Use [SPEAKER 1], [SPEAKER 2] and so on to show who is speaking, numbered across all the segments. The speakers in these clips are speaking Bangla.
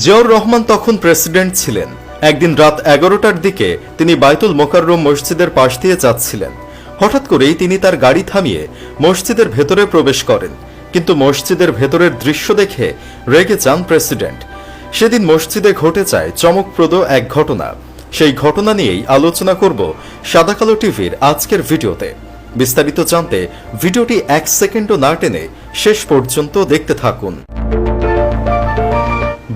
[SPEAKER 1] জিয়াউর রহমান তখন প্রেসিডেন্ট ছিলেন। একদিন রাত এগারোটার দিকে তিনি বাইতুল মোকাররম মসজিদের পাশ দিয়ে যাচ্ছিলেন। হঠাৎ করেই তিনি তার গাড়ি থামিয়ে মসজিদের ভেতরে প্রবেশ করেন। কিন্তু মসজিদের ভেতরের দৃশ্য দেখে রেগে যান প্রেসিডেন্ট। সেদিন মসজিদে ঘটে যায় চমকপ্রদ এক ঘটনা। সেই ঘটনা নিয়েই আলোচনা করব সাদাকালো টিভির আজকের ভিডিওতে। বিস্তারিত জানতে ভিডিওটি এক সেকেন্ডও না টেনে শেষ পর্যন্ত দেখতে থাকুন।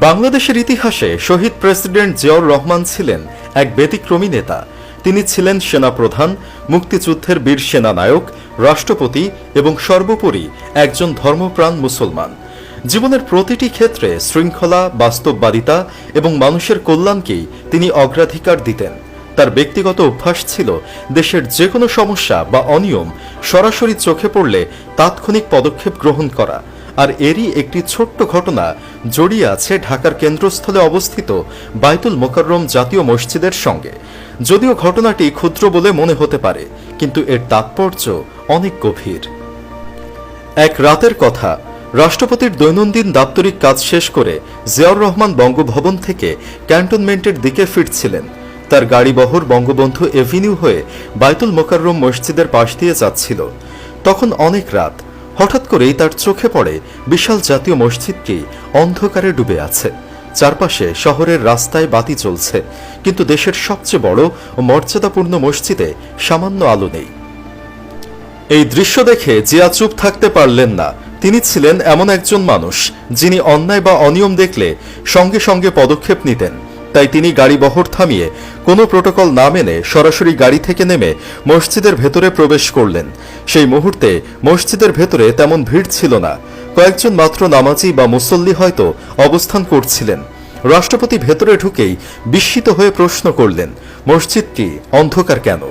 [SPEAKER 1] বাংলাদেশের ইতিহাসে শহীদ প্রেসিডেন্ট জিয়াউর রহমান ছিলেন এক ব্যতিক্রমী নেতা। তিনি ছিলেন সেনাপ্রধান, মুক্তিযুদ্ধের বীর সেনানায়ক, রাষ্ট্রপতি এবং সর্বোপরি একজন ধর্মপ্রাণ মুসলমান। জীবনের প্রতিটি ক্ষেত্রে শৃঙ্খলা, বাস্তববাদিতা এবং মানুষের কল্যাণকেই তিনি অগ্রাধিকার দিতেন। তার ব্যক্তিগত অভ্যাস ছিল দেশের যে কোনো সমস্যা বা অনিয়ম সরাসরি চোখে পড়লে তাৎক্ষণিক পদক্ষেপ গ্রহণ করা। আর এরই একটি ছোট্ট ঘটনা জড়িয়ে আছে ঢাকার কেন্দ্রস্থলে অবস্থিত বাইতুল মোকাররম জাতীয় মসজিদের সঙ্গে। যদিও ঘটনাটি ক্ষুদ্র বলে মনে হতে পারে, কিন্তু এর তাৎপর্য অনেক গভীর। এক রাতের কথা, রাষ্ট্রপতির দৈনন্দিন দাপ্তরিক কাজ শেষ করে জিয়াউর রহমান বঙ্গভবন থেকে ক্যান্টনমেন্টের দিকে ফিরছিলেন। তার গাড়িবহর বঙ্গবন্ধু এভিনিউ হয়ে বাইতুল মোকাররম মসজিদের পাশ দিয়ে যাচ্ছিল। তখন অনেক রাত হঠাৎ করেই তার চোখে পড়ে বিশাল জাতীয় মসজিদটি অন্ধকারে ডুবে আছে। চারপাশে শহরের রাস্তায় বাতি চলছে কিন্তু দেশের সবচেয়ে বড় ও মর্যাদাপূর্ণ মসজিদে সামান্য আলো নেই। এই দৃশ্য দেখে জিয়া চুপ থাকতে পারলেন না। তিনি ছিলেন এমন একজন মানুষ যিনি অন্যায় বা অনিয়ম দেখলে সঙ্গে সঙ্গে পদক্ষেপ নিতেন। তাই তিনি গাড়ি বহর থামিয়ে কোনো প্রোটোকল না মেনে সরাসরি গাড়ি থেকে নেমে মসজিদের ভেতরে প্রবেশ করলেন। সেই মুহূর্তে মসজিদের ভেতরে তেমন ভিড় ছিল না। কয়েকজন মাত্র নামাজি বা মুসল্লি হয়তো অবস্থান করছিলেন। রাষ্ট্রপতি ভেতরে ঢুকেই বিস্মিত হয়ে প্রশ্ন করলেন মসজিদটি অন্ধকার কেন?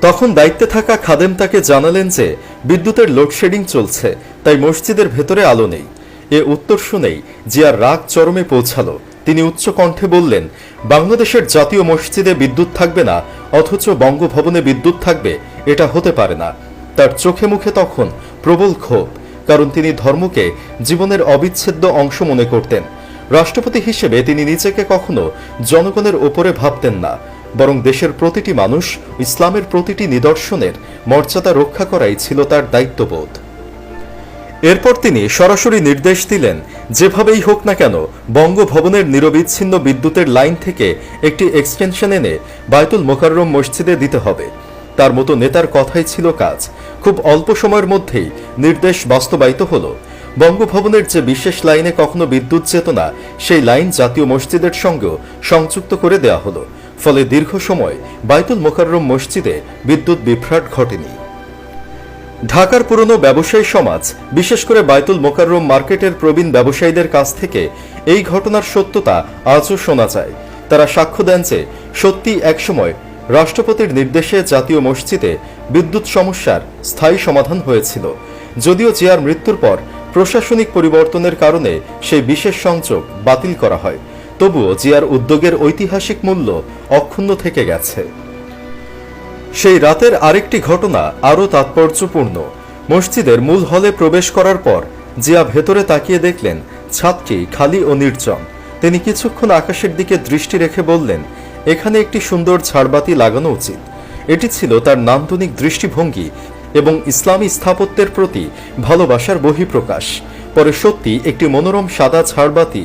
[SPEAKER 1] তখন দায়িত্বে থাকা খাদেম তাকে জানালেন যে, বিদ্যুতের লোডশেডিং চলছে, তাই মসজিদের ভেতরে আলো নেই। এ উত্তর শুনেই জিয়ার রাগ চরমে পৌঁছালো। তিনি উচ্চ কণ্ঠে বললেন, বাংলাদেশের জাতীয় মসজিদে বিদ্যুৎ থাকবে না, অথচ বঙ্গভবনে বিদ্যুৎ থাকবে, এটা হতে পারে না। তার চোখে মুখে তখন প্রবল ক্ষোভ, কারণ তিনি ধর্মকে জীবনের অবিচ্ছেদ্য অংশ মনে করতেন। রাষ্ট্রপতি হিসেবে তিনি নিজেকে কখনো জনগণের ওপরে ভাবতেন না, বরং দেশের প্রতিটি মানুষ ইসলামের প্রতিটি নিদর্শনের মর্যাদা রক্ষা করাই ছিল তার দায়িত্ববোধ। এরপর তিনি সরাসরি নির্দেশ দিলেন, যেভাবেই হোক না কেন, বঙ্গভবনের নিরবিচ্ছিন্ন বিদ্যুতের লাইন থেকে একটি এক্সটেনশন এনে বায়তুল মোকাররম মসজিদে দিতে হবে। তার মতো নেতার কথাই ছিল কাজ। খুব অল্প সময়ের মধ্যেই নির্দেশ বাস্তবায়িত হলো। বঙ্গভবনের যে বিশেষ লাইনে কখনো বিদ্যুৎ যেত না, সেই লাইন জাতীয় মসজিদের সঙ্গেও সংযুক্ত করে দেওয়া হলো। ফলে দীর্ঘ সময় বাইতুল মোকাররম মসজিদে বিদ্যুৎ বিভ্রাট ঘটেনি। ঢাকার পুরনো ব্যবসায়ী সমাজ, বিশেষ করে বাইতুল মোকাররম মার্কেটের প্রবীণ ব্যবসায়ীদের কাছ থেকে এই ঘটনার সত্যতা আজও শোনা যায়। তারা সাক্ষ্য দেন যে সত্যি একসময় রাষ্ট্রপতির নির্দেশে জাতীয় মসজিদে বিদ্যুৎ সমস্যার স্থায়ী সমাধান হয়েছিল। যদিও জিয়ার মৃত্যুর পর প্রশাসনিক পরিবর্তনের কারণে সেই বিশেষ সংযোগ বাতিল করা হয়, তবুও জিয়ার উদ্যোগের ঐতিহাসিক মূল্য অক্ষুণ্ণ থেকে গেছে। সেই রাতের আরেকটি ঘটনা আরও তাৎপর্যপূর্ণ। মসজিদের মূল হলে প্রবেশ করার পর জিয়া ভেতরে তাকিয়ে দেখলেন, ছাদটি খালি ও নির্জন। তিনি কিছুক্ষণ আকাশের দিকে দৃষ্টি রেখে বললেন, এখানে একটি সুন্দর ঝাড়বাতি লাগানো উচিত। এটি ছিল তার নান্দনিক দৃষ্টিভঙ্গি এবং ইসলামী স্থাপত্যের প্রতি ভালোবাসার বহিঃপ্রকাশ। পরে সত্যি একটি মনোরম সাদা ঝাড়বাতি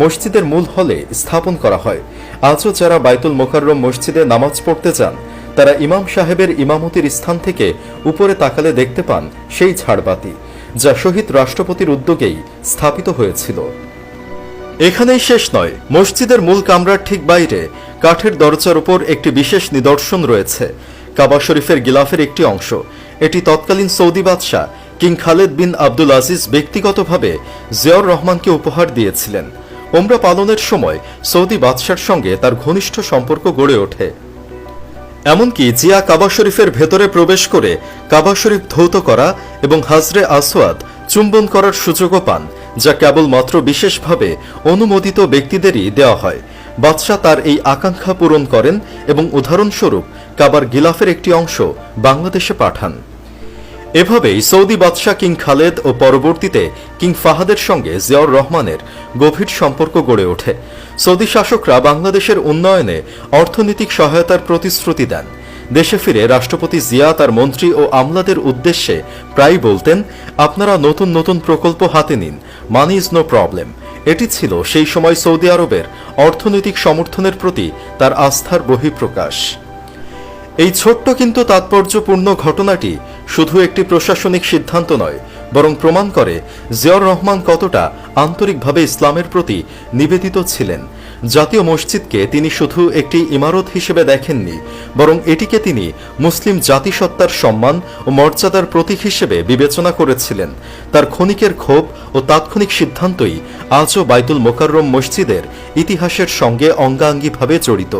[SPEAKER 1] মসজিদের মূল হলে স্থাপন করা হয়। আজও যারা বাইতুল মোকাররম মসজিদে নামাজ পড়তে যান তারা ইমাম সাহেবের ইমামতির স্থান থেকে উপরে তাকালে দেখতে পান সেই ঝাড়বাতি, যা শহীদ রাষ্ট্রপতির উদ্যোগেই স্থাপিত হয়েছিল। এখানেই শেষ নয়, মসজিদের মূল কামরার ঠিক বাইরে কাঠের দরজার উপর একটি বিশেষ নিদর্শন রয়েছে, কাবা শরীফের গিলাফের একটি অংশ। এটি তৎকালীন সৌদি বাদশাহ king Khaled bin Abdul Aziz ব্যক্তিগতভাবে জিয়াউর রহমানকে উপহার দিয়েছিলেন। ওমরা পালনের সময় সৌদি বাদশার সঙ্গে তার ঘনিষ্ঠ সম্পর্ক গড়ে ওঠে। এমনকি জিয়া কাবা শরীফের ভেতরে প্রবেশ করে কাবা শরীফ ধৌত করা এবং হাজরে আসওয়াদ চুম্বন করার সুযোগও পান, যা কেবলমাত্র বিশেষভাবে অনুমোদিত ব্যক্তিদেরই দেওয়া হয়। বাদশাহ তার এই আকাঙ্ক্ষা পূরণ করেন এবং উদাহরণস্বরূপ কাবার গিলাফের একটি অংশ বাংলাদেশে পাঠান। এভাবেই সৌদি বাদশাহ কিং খালেদ ও পরবর্তীতে কিং ফাহাদের সঙ্গে জিয়াউর রহমানের গভীর সম্পর্ক গড়ে ওঠে। সৌদি শাসকরা বাংলাদেশের উন্নয়নে অর্থনৈতিক সহায়তার প্রতিশ্রুতি দেন। দেশে ফিরে রাষ্ট্রপতি জিয়া, তার মন্ত্রী ও আমলাদের উদ্দেশ্যে প্রায় বলতেন, আপনারা নতুন নতুন প্রকল্প হাতে নিন মানি ইজ নো প্রবলেম এটি ছিল সেই সময় সৌদি আরবের অর্থনৈতিক সমর্থনের প্রতি তার আস্থার বহিঃপ্রকাশ। এই ছোট্ট কিন্তু তাৎপর্যপূর্ণ ঘটনাটি শুধু একটি প্রশাসনিক সিদ্ধান্ত নয়, বরং প্রমাণ করে জিয়াউর রহমান কতটা আন্তরিকভাবে ইসলামের প্রতি নিবেদিত ছিলেন। জাতীয় মসজিদকে তিনি শুধু একটি ইমারত হিসেবে দেখেননি, বরং এটিকে তিনি মুসলিম জাতিসত্তার সম্মান ও মর্যাদার প্রতীক হিসেবে বিবেচনা করেছিলেন। তার ক্ষণিকের ক্ষোভ ও তাৎক্ষণিক সিদ্ধান্তই আজও বাইতুল মোকাররম মসজিদের ইতিহাসের সঙ্গে অঙ্গাঙ্গিভাবে জড়িত।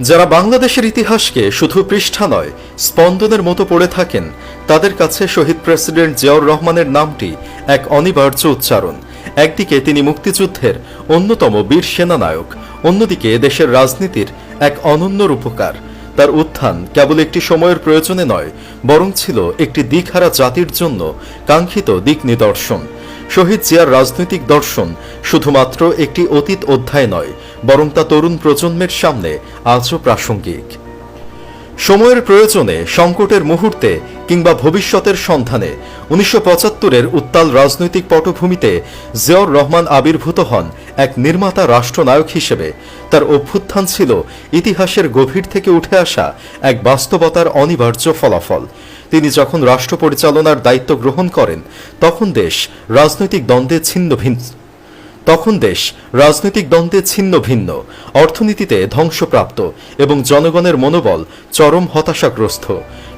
[SPEAKER 1] যারা বাংলাদেশের ইতিহাসকে শুধু পৃষ্ঠা নয়, স্পন্দনের মতো পড়ে থাকেন, তাদের কাছে শহীদ প্রেসিডেন্ট জিয়াউর রহমানের নামটি এক অনিবার্য উচ্চারণ। একদিকে তিনি মুক্তিযুদ্ধের অন্যতম বীর সেনানায়ক, অন্যদিকে দেশের রাজনীতির এক অনন্য রূপকার। তার উত্থান কেবল একটি সময়ের প্রয়োজনে নয়, বরং ছিল একটি দিকহারা জাতির জন্য কাঙ্ক্ষিত দিক নিদর্শন। শহীদ জিয়ার রাজনৈতিক দর্শন শুধুমাত্র একটি অতীত অধ্যায় নয়, বরং তা তরুণ প্রজন্মের সামনে আজও প্রাসঙ্গিক। সময়ের প্রয়োজনে সংকটের মুহূর্তে কিংবা ভবিষ্যতের সন্ধানে উনিশশো পঁচাত্তরের উত্তাল রাজনৈতিক পটভূমিতে জিয়াউর রহমান আবির্ভূত হন এক নির্মাতা রাষ্ট্রনায়ক হিসেবে। তার অভ্যুত্থান ছিল ইতিহাসের গভীর থেকে উঠে আসা এক বাস্তবতার অনিবার্য ফলাফল। তিনি যখন রাষ্ট্র পরিচালনার দায়িত্ব গ্রহণ করেন, তখন দেশ রাজনৈতিক দ্বন্দ্বে ছিন্ন ভিন্ন তখন দেশ রাজনৈতিক দ্বন্দ্বে ছিন্ন ভিন্ন। অর্থনীতিতে ধ্বংসপ্রাপ্ত এবং জনগণের মনোবল চরম হতাশাগ্রস্ত।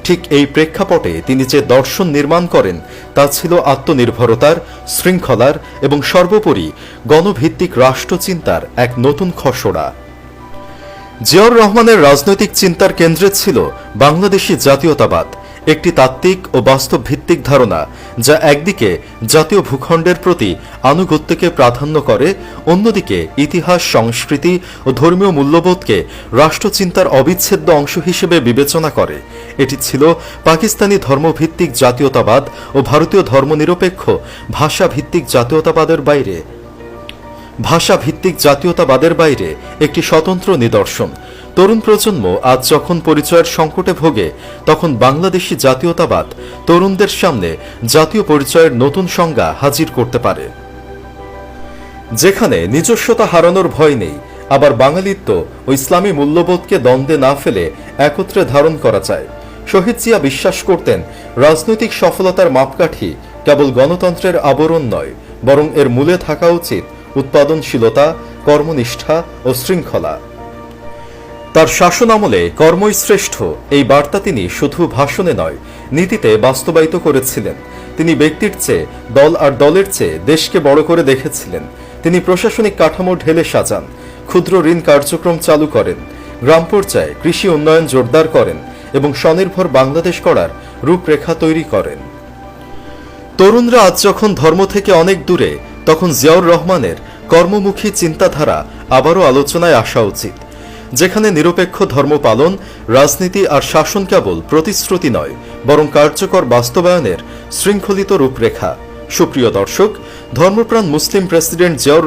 [SPEAKER 1] ঠিক এই প্রেক্ষাপটে তিনি যে দর্শন নির্মাণ করেন, তা ছিল আত্মনির্ভরতার, শৃঙ্খলার এবং সর্বোপরি গণভিত্তিক রাষ্ট্রচিন্তার এক নতুন খসড়া। জিয়াউর রহমানের রাজনৈতিক চিন্তার কেন্দ্রে ছিল বাংলাদেশি জাতীয়তাবাদ। একটি তাত্ত্বিক ও বাস্তব ভিত্তিক ধারণা যা একদিকে জাতীয় ভূখণ্ডের প্রতি আনুগত্যকে প্রাধান্য করে, অন্যদিকে ইতিহাস, সংস্কৃতি ও ধর্মীয় মূল্যবোধকে রাষ্ট্রচিন্তার অবিচ্ছেদ্য অংশ হিসেবে বিবেচনা করে। এটি ছিল পাকিস্তানি ধর্মভিত্তিক জাতীয়তাবাদ ও ভারতীয় ধর্মনিরপেক্ষ ভাষাভিত্তিক জাতীয়তাবাদের বাইরে। ভাষা ভিত্তিক জাতীয়তাবাদের বাইরে একটি স্বতন্ত্র নিদর্শন। তরুণ প্রজন্ম আজ যখন পরিচয়ের সংকটে ভোগে, তখন বাংলাদেশি জাতীয়তাবাদ তরুণদের সামনে জাতীয় পরিচয়ের নতুন সংজ্ঞা হাজির করতে পারে। যেখানে নিজস্বতা হারানোর ভয় নেই, আবার বাঙালিত্ব ও ইসলামী মূল্যবোধকে দ্বন্দ্বে না ফেলে একত্রে ধারণ করা যায় শহীদ জিয়া বিশ্বাস করতেন, রাজনৈতিক সফলতার মাপকাঠি কেবল গণতন্ত্রের আবরণ নয়, বরং এর মূলে থাকা উচিত উৎপাদনশীলতা, কর্মনিষ্ঠা ও শৃঙ্খলা। তার শাসন আমলে কর্মই শ্রেষ্ঠ, এই বার্তা তিনি শুধু ভাষণে নয়, নীতিতে বাস্তবায়িত করেছিলেন। তিনি ব্যক্তির চেয়ে, দল আর দলের চেয়ে দেশকে বড় করে দেখেছিলেন। তিনি প্রশাসনিক কাঠামো ঢেলে সাজান, ক্ষুদ্র ঋণ কার্যক্রম চালু করেন, গ্রাম পর্যায়ে কৃষি উন্নয়ন জোরদার করেন এবং স্বনির্ভর বাংলাদেশ করার রূপরেখা তৈরি করেন। তরুণরা আজ যখন ধর্ম থেকে অনেক দূরে, তখন জিয়াউর রহমানের কর্মমুখী চিন্তাধারা আবারও আলোচনায় আসা উচিত। যেখানে নিরপেক্ষ ধর্ম পালন, রাজনীতি আর শাসন কেবল প্রতিশ্রুতি নয়, বরং কার্যকর বাস্তবায়নের শৃঙ্খলিত রূপরেখা। সুপ্রিয় দর্শক, ধর্মপ্রাণ মুসলিম প্রেসিডেন্ট জিয়াউর